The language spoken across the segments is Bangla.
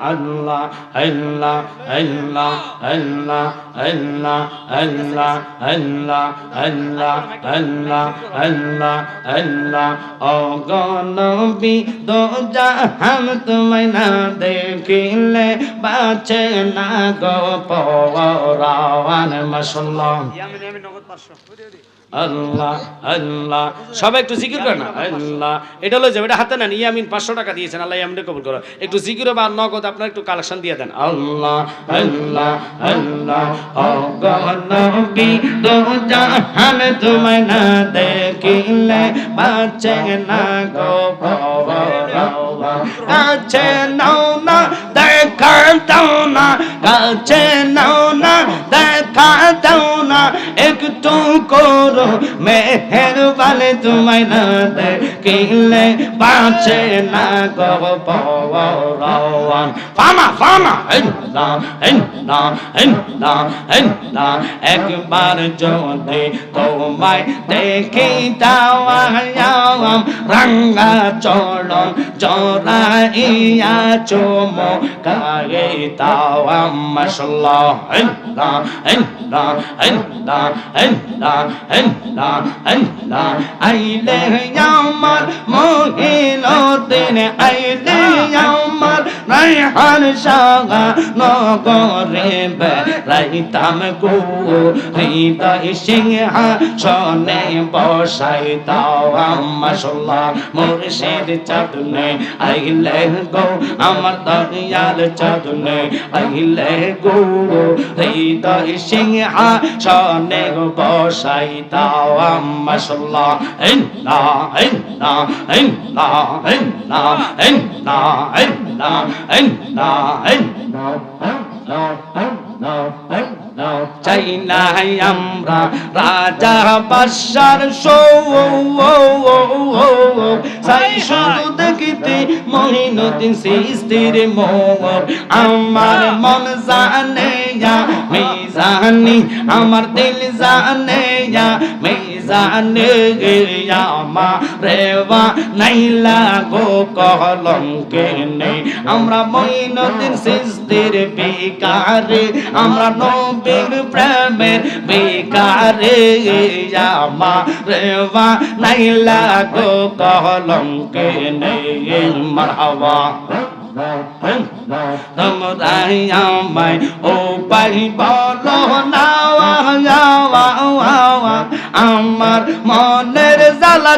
আল্লাহ তোমায় না দেখিলে বাঁচে না গো আল্লাহ আল্লাহ সবাই একটু জিকির করে না আল্লাহ এটা হলো যে এটা নেন ইয়ামিন পাঁচশো টাকা কবুল একটু বা নগদ আপনার একটু কালেকশন দিয়ে দেন। আল্লাহ আল্লাহ আল্লাহ তোমায় না দেখিলে বাঁচে না গো কাছে নাও না দেখা না, কাছে নাও না, একটু করো। মেহেরবান তোমায় না দেখিলে বাঁচে না গো পাওয়া ফামা ফামা, এই না, এই আল্লাহ আল্লাহ আল্লাহ একবার যদি তোমায় দেখি তাওয়াম রাঙ্গা চরণ জরাইয়া চুমো কাগে তাওয়াম মাশাল্লাহ। আল্লাহ আল্লাহ আল্লাহ আল্লাহ আল্লাহ আল্লাহ আইলে আমার মোহিল দিন আইলে রায়হান শাহ নগরে বেড়াইতাম গো হৃদয় সিংহা সনে বসাইতাও মাসাল্লাহ মুর্শিদ চাঁদনে আইলে গো, আমার দয়াল চাঁদনে আইলে গো। হৃদয় সিংহা সনে বসাইতাও মাসাল্লাহ ইন্না ইন্না ইন্না ইন্না ইন্না ইন্না চাই না আমরা রাজা বাসার সৌ সাই শুধু দেখিতে মহিনুদ্দিন সৃষ্টির মোর। আমার মন জানে আমি জানি আমার দিল জানে আমি জানে আমার রেওয়া নাইলা গো কলঙ্কে নেই। আমরা মহিনুদ্দিন সৃষ্টির বেকারে আমরা নবীর প্রেমের বেকারে আমার রেওয়া নাইলা গো কলঙ্কে নেই। মারহাবা। তোমরাই আমায় ও পাই বলো না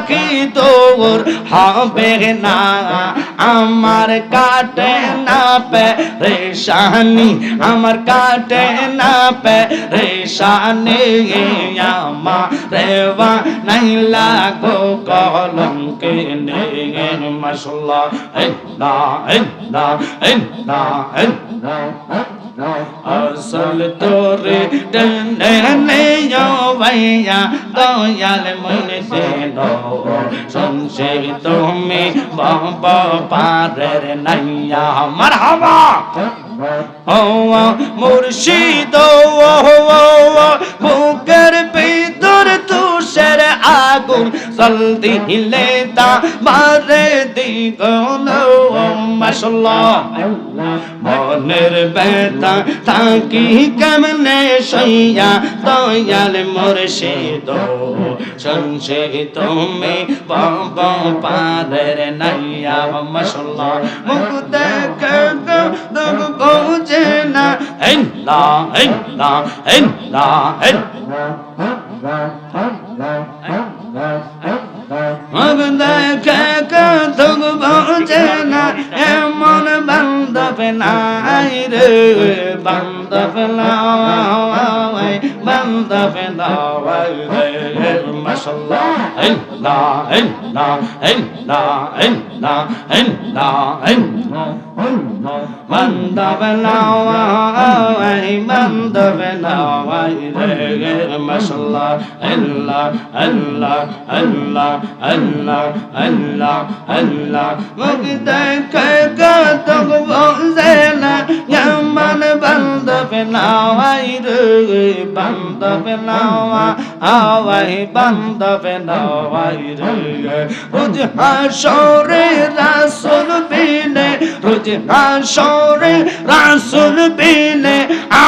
কি তোর হবে না। আমার কাটে না পে রেশানি আমার কাটে না পে রেশানি আমার রেওয়া নাই লাগো কলম কে নে মশলা না না না না Asal tore den ne yo vaya to yal mun se do son se to me ba ba pa re naiya marhaba oh murshid oh oh oh জল দিলে তা মারে দিগন মাসাল্লাহ মনের বেতা থাকি কেমনে সইয়া, দয়াল মুর্শিদ সংসে তুমি বব পারের নাইয়া মাসাল্লাহ মুখ দেখ বোঝে না। হেল্লা হেল্লা হেল্লা হেল্লা। এমন বান্ধ পেলাই রে বান্ধ পেলাই বান্ধ পেলাই রে মশলা না না না না না না না من دبنا من دبنا غير ما شاء الله الله الله الله الله الله الله مقدك كتب زينا يا من بند بنا غير بند بنا آوي بند بنا غير وجه شور رسول হাসরে রাসুল বিনে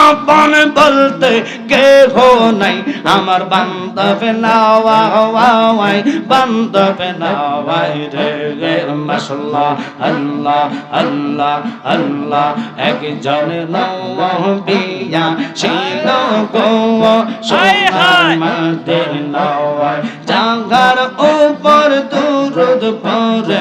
আপন বলতে কেহ নাই। আমার বান্ধব নাওয়াই বান্ধব নাওয়াই রে মাশাল্লাহ আল্লাহ আল্লাহ আল্লাহ। একজন নবিয়া ছিল গো সোনার মদিনায় জাগার উপর দুরুদ পরে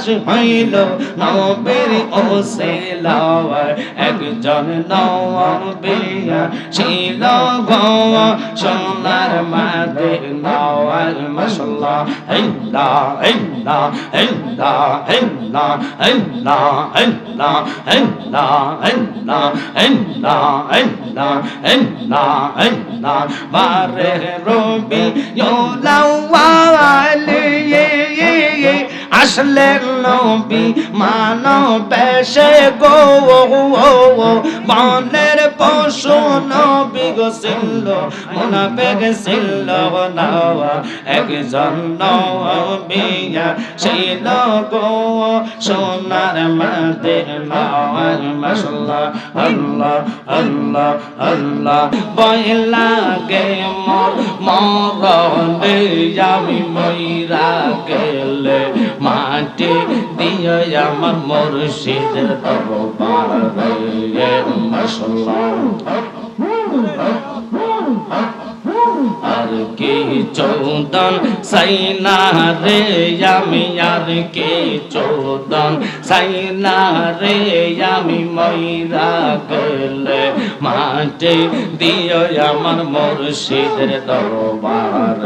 প্রকাশ হইল নবীর ওসিলায় একজন নবিয়া ছিল গো সোনার মাদে নওয়াল মশলা ইল্লা ইল্লা ইল্লা ইল্লা ইল্লা ইল্লা ইল্লা ইল্লা ইল্লা ইল্লা ইল্লা ইল্লা বারে রবি ইউলাওয়ালি আসলেন নবী মানব বেশে গো বনের পশু নবী গো সিল্ল মুনাফেক সিল্ল নাওয়া। একজন নবিয়া ছিল গো, সোনার মাদে নাওয়ার মাশাল্লাহ আল্লাহ আল্লাহ আল্লাহ। বয়লা গে মর মরণে আমি মইরা গেলে। মাটি দিয়ে আমার মুর্শিদের তব পার মশলা আর কে চৌদন? সাইনা রে আমি আর কে চৌদন? সাইনা রে আমি ময়রা গেলে মাঠে দিও আমার মুর্শিদের দরবার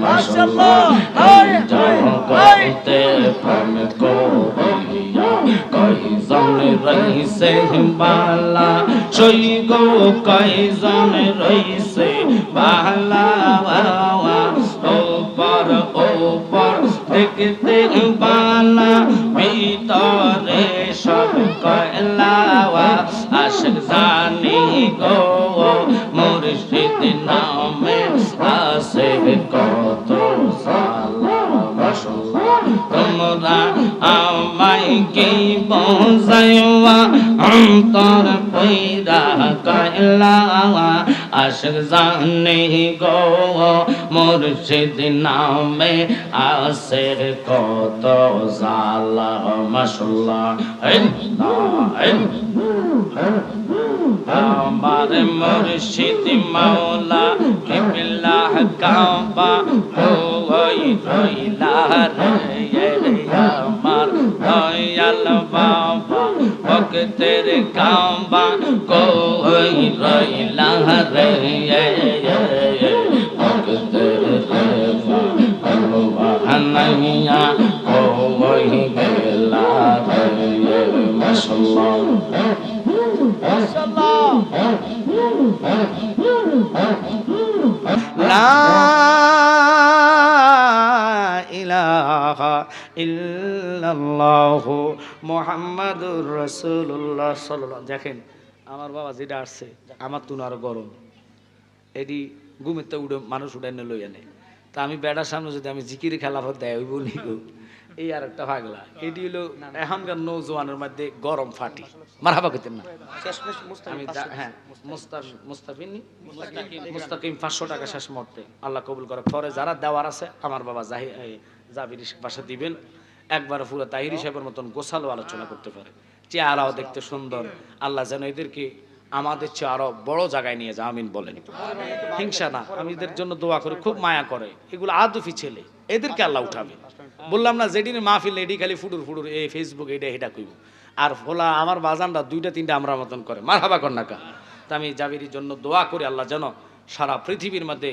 মাশাআল্লাহ জগতে প্রেম করিয়া কইজন রইছে বালা সই গো কইজন রইছে বালা ওপর ওপর দেখতে বালা ভিতরে সব কয়লাওয়া, আশক জানি গো, মুর্শিদ নামে বোঝাইবা অন্তর পয়রা কয়লাওয়া আশক জানি গো, মুর্শিদ নামে আসে কত জালা, মাশাআল্লাহ। আমার মুর্শিদ মাওলা কিবলা কাবা, ওই রইলা রে। বাবা ভক্তের কাবা কই রইলা রে? ভক্তের হানাইয়া কই গেলা রে? মাশাআল্লাহ লা ইলাহা ইল্লাল্লাহু মুহাম্মাদুর রাসূলুল্লাহ সাল্লাল্লাহু দেখেন আমার বাবা যেটা আসছে আমার তুন আরও গরম। এটি ঘুমের তো উঠে মানুষ এনে লই আনে তা আমি বেড়ার সামনে যদি আমি জিকির খেলা হতে দেয় ওই বলি গো এই আর একটা ভাগলা এটি হলো এখনকার নৌজওয়ানের মধ্যে গরম ফাটি। মারাবা করতেন না। আমি হ্যাঁ মুস্তাফিন মুস্তাকিম। পাঁচশো টাকা শেষ মুহূর্তে। আল্লাহ কবুল করে পরে যারা দেওয়ার আছে আমার বাবা জাহি জাবির বাসা দিবেন। একবার পুরো তাহিরি সাহেবের মতন গোছালো আলোচনা করতে পারে। চেহারাও দেখতে সুন্দর। আল্লাহ যেন এদেরকে আমাদের চেয়ে আরও বড় জায়গায় নিয়ে যা আমিন বলেন। হিংসা না আমি এদের জন্য দোয়া করি খুব মায়া করে। এগুলো আদফি ছেলে এদেরকে আল্লাহ উঠাবে। বললাম না যেদিন মাহফিল এডি খালি ফুটুর ফুটুর এই ফেসবুক এটা এটা কইব। আর ফোলা আমার বাজানরা দুইটা তিনটা আমরা মতন করে। মার হাবা কন্যাকা তা আমি জাবিরির জন্য দোয়া করি আল্লাহ যেন সারা পৃথিবীর মধ্যে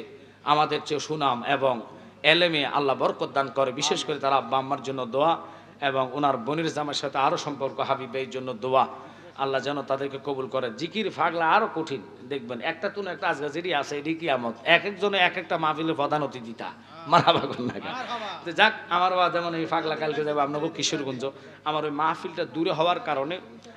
আমাদের চেয়ে সুনাম এবং এলেমে আল্লাহ বরকত দান করে। বিশেষ করে তারা আব্বা আম্মার জন্য দোয়া এবং ওনার বোনের জামার সাথে আরও সম্পর্ক, হাবিবের জন্য দোয়া। আল্লাহ যেন তাদেরকে কবুল করে। জিকির ফাগলা আরও কঠিন। দেখবেন, একটা তুন একটা যেটি আছে এটি কি আমত এক একজনে এক একটা মাহফিলের প্রধান অতিথিতা। মারা বাগুন না তো যাক, আমার বাবা যেমন এই ফাগলা কালকে যাবে আপনাকে কিশোরগঞ্জ। আমার ওই মাহফিলটা দূরে হওয়ার কারণে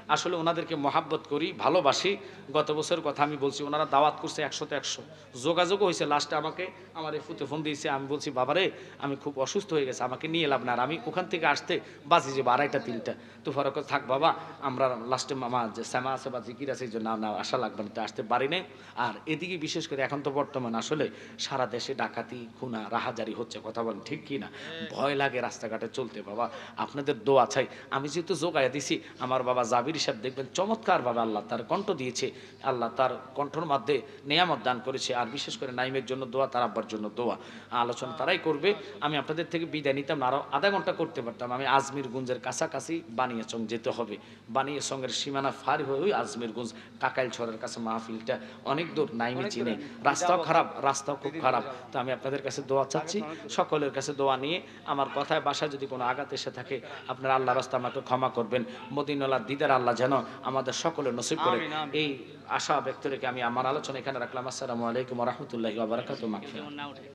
আসলে ওনাদেরকে মহাব্বত করি, ভালোবাসি। গত বছর কথা আমি বলছি, ওনারা দাওয়াত করছে একশোতে একশো। যোগাযোগও হয়েছে লাস্টে আমাকে আমার এই ফুতে ফোন দিয়েছে, আমি বলছি, বাবারে, আমি খুব অসুস্থ হয়ে গেছে, আমাকে নিয়ে এলাম না। আর আমি ওখান থেকে আসতে বাজি যে আড়াইটা, তিনটা। তো ফরক থাক বাবা, আমরা লাস্টে মামা যে শ্যামা আছে বা জিকির আছে, এই জন্য না, আসা লাগবে না। আসতে পারি নাই। আর এদিকে বিশেষ করে এখন তো বর্তমান আসলে সারা দেশে ডাকাতি, খুনা, রাহাজারি হচ্ছে, কথা বলেন ঠিক কি না? ভয় লাগে রাস্তাঘাটে চলতে, বাবা। আপনাদের দোয়া চাই। আমি যেহেতু যোগায় দিছি, আমার বাবা জাবির সাহেব দেখবেন চমৎকারভাবে আল্লাহ তার কণ্ঠ দিয়েছে আল্লাহ তার কণ্ঠর মধ্যে নেয়ামত দান করেছে আর বিশেষ করে নাইমের জন্য দোয়া তার আব্বার জন্য দোয়া। আলোচনা তারাই করবে। আমি আপনাদের থেকে বিদায় নিতাম আরও আধা ঘণ্টা করতে পারতাম। আমি আজমির গুঞ্জের কাছাকাছি বানিয়াচং যেতে হবে। বানিয়াচংয়ের সীমানা ফার হয়ে ওই আজমির গুঞ্জ কাকাইল ছড়ের কাছে মাহফিলটা অনেক দূর নাইমে চিনে। রাস্তাও খারাপ রাস্তাও খুব খারাপ। তো আমি আপনাদের কাছে দোয়া চাচ্ছি সকলের কাছে দোয়া নিয়ে। আমার কথায় বাসায় যদি কোনো আঘাত এসে থাকে আপনারা আল্লাহ রাস্তা আমাকে ক্ষমা করবেন। মদিনাল্লাহ দিদার আল্লাহ যেন আমাদের সকলে নসিব করে এই আশা ব্যক্ত রেখে আমি আমার আলোচনা এখানে রাখলাম। আসসালামু আলাইকুম রহমতুল্লাহ